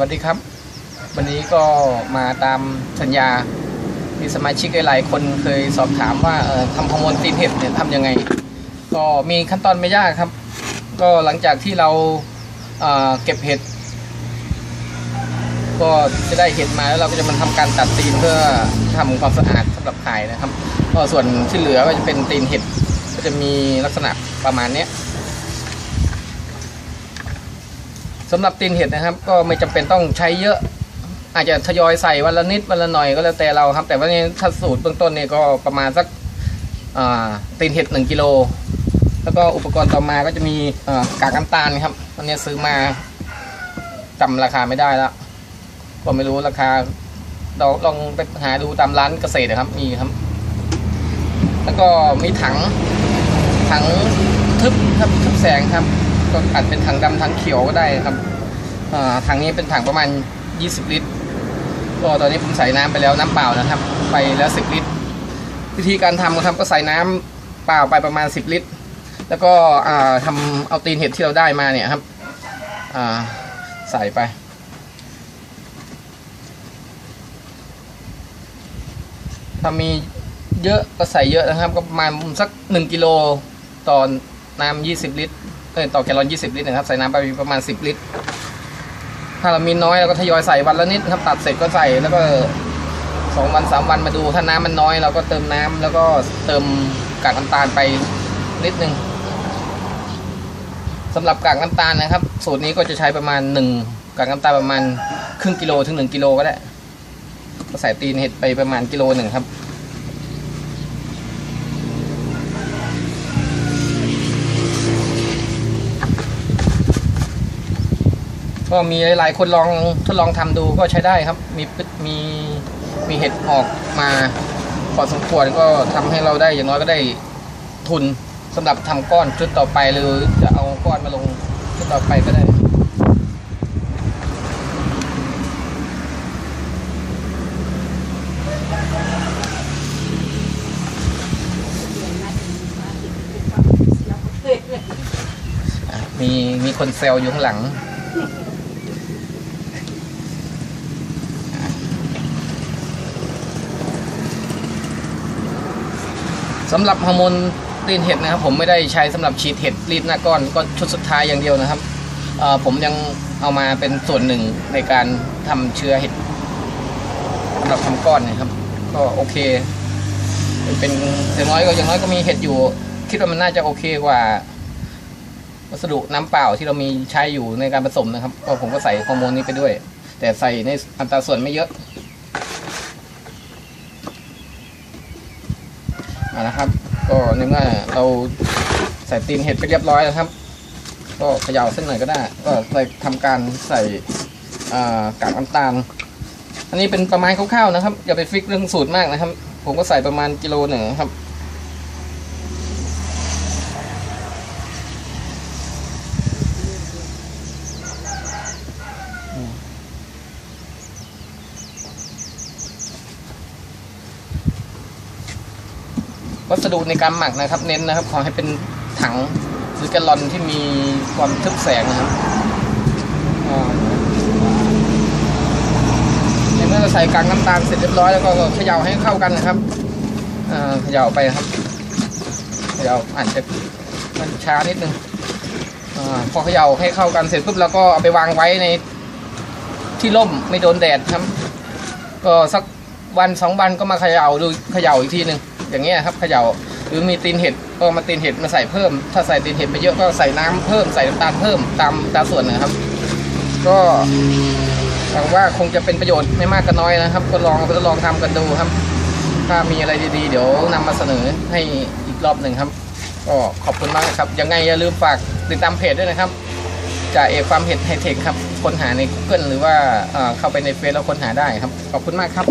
วัสดีครับ วันนี้ก็มาตามสัญญามีสมาชิกหลายๆคนเคยสอบถามว่าทำฮอร์โมนตีนเห็ดเนี่ยทำยังไง ก็มีขั้นตอนไม่ยากครับ ก็หลังจากที่เราเเก็บเห็ด ก็จะได้เห็ดมาแล้วเราก็จะมาทำการตัดตีนเพื่อทำความสะอาดสำหรับขายนะครับ ก็ส่วนที่เหลือก็จะเป็นตีนเห็ดก็จะมีลักษณะประมาณเนี้ย สำหรับตีนเห็ดนะครับ ก็ไม่จำเป็นต้องใช้เยอะ อาจจะทยอยใส่วันละนิดวันละหน่อยก็แล้วแต่เราครับ แต่ว่านี่ถ้าสูตรเบื้องต้นเนี่ยก็ประมาณสักตีนเห็ดหนึ่งกิโลแล้วก็อุปกรณ์ต่อมาก็จะมีกากน้ำตาลครับอันนี้ซื้อมาจำราคาไม่ได้แล้วก็ไม่รู้ราคาเราลองไปหาดูตามร้านเกษตรนะครับมีครับ แล้วก็มีถังถังทึบครับทึบแสงครับ ก็อาจเป็นถังดำถังเขียวก็ได้ครับถังนี้เป็นถังประมาณ 20 ลิตรก็ตอนนี้ผมใส่น้ำไปแล้วน้ำเปล่านะครับ ไปแล้ว 10 ลิตร วิธีการทำครับก็ใส่น้ำเปล่าไปประมาณ 10 ลิตร แล้วก็อ่าทำเอาตีนเห็ดที่เราได้มาเนี่ยครับใส่ไปถ้ามีเยอะก็ใส่เยอะนะครับ ก็ประมาณสัก 1 กิโลต่อน้ำ20 ลิตร ต่อแกลลอน20 ลิตรนะครับใส่น้ำไปประมาณ 10 ลิตร ถ้าเรามีน้อยเราก็ทยอยใส่วันละนิดครับตัดเสร็จก็ใส่แล้วก็สองวันสามวันมาดูถ้าน้ำมันน้อยเราก็เติมน้ำแล้วก็เติมกากน้ำตาลไปนิดนึงสำหรับกากน้ำตาลนะครับ สูตรนี้ก็จะใช้ประมาณหนึ่งกากน้ำตาลประมาณครึ่งกิโลถึงหนึ่งกิโลก็ได้ก็ใส่ตีนเห็ดไปประมาณกิโลหนึ่งครับ ก็มีหลายๆคนลองทดลองทำดูก็ใช้ได้ครับมีปึ๊ดมีมีเห็ดออกมาพอสมควรก็ทำให้เราได้อย่างน้อยก็ได้ทุนสำหรับทำก้อนชุดต่อไปหรือจะเอาก้อนมาลงชุดต่อไปก็ได้มีมีคนเซลล์อยู่ข้างหลัง สำหรับฮอร์โมนตีนเห็ดนะครับ ผมไม่ได้ใช้สำหรับฉีดเห็ดรีดหน้าก้อนก็ชุดสุดท้ายอย่างเดียวนะครับผมยังเอามาเป็นส่วนหนึ่งในการทำเชื้อเห็ดสำหรับทำก้อนนะครับ ก็โอเค เป็นอย่างน้อยก็อย่างน้อยก็มีเห็ดอยู่ คิดว่ามันน่าจะโอเคกว่า วัสดุน้ำเปล่าที่เรามีใช้อยู่ในการผสมนะครับก็ผมก็ใส่ฮอร์โมนนี้ไปด้วย แต่ใส่ในอัตราส่วนไม่เยอะ เอานะครับ ก็ในเมื่อเราใส่ตีนเห็ดไปเรียบร้อยแล้วครับ ก็เขย่าเส้นหน่อยก็ได้ ก็ใส่ทำการใส่กากน้ำตาล อันนี้เป็นประมาณคร่าวๆนะครับ อย่าไปฟิกเรื่องสูตรมากนะครับ ผมก็ใส่ประมาณกิโลหนึ่งครับ วัสดุในการหมักนะครับ เน้นนะครับ ขอให้เป็นถังหรือแกลลอนที่มีความทึบแสงนะครับในเมื่อเราใส่กากน้ำตาลเสร็จเรียบร้อยแล้วก็เขย่าให้เข้ากันนะครับเขย่าไปครับเขย่าอาจจะมันช้านิดนึงอพอเขย่าให้เข้ากันเสร็จปุ๊บเราก็เอาไปวางไว้ในที่ร่มไม่โดนแดดครับ ก็สัก วันสองวันก็มาเขย่าดูเขย่าอีกทีหนึ่งอย่างเงี้ยครับเขย่าหรือมีตีนเห็ดก็มาตีนเห็ดมาใส่เพิ่ม ถ้าใส่ตีนเห็ดไปเยอะก็ใส่น้ำเพิ่มใส่น้ำตาลเพิ่มตามตามส่วนนะครับ ก็หวังว่าคงจะเป็นประโยชน์ไม่มากก็น้อยนะครับ ก็ลองเอาไปทดลองทำกันดูครับ ถ้ามีอะไรดีๆ เดี๋ยวนำมาเสนอให้อีกรอบหนึ่งครับ ก็ขอบคุณมากครับ ยังไงอย่าลืมฝากติดตามเพจด้วยนะครับจ่าเอกฟาร์มเห็ดไฮเทคครับค้นหาใน Google หรือว่าเอ่อเข้าไปในเฟซแล้วค้นหาได้ครับ ขอบคุณมากครับ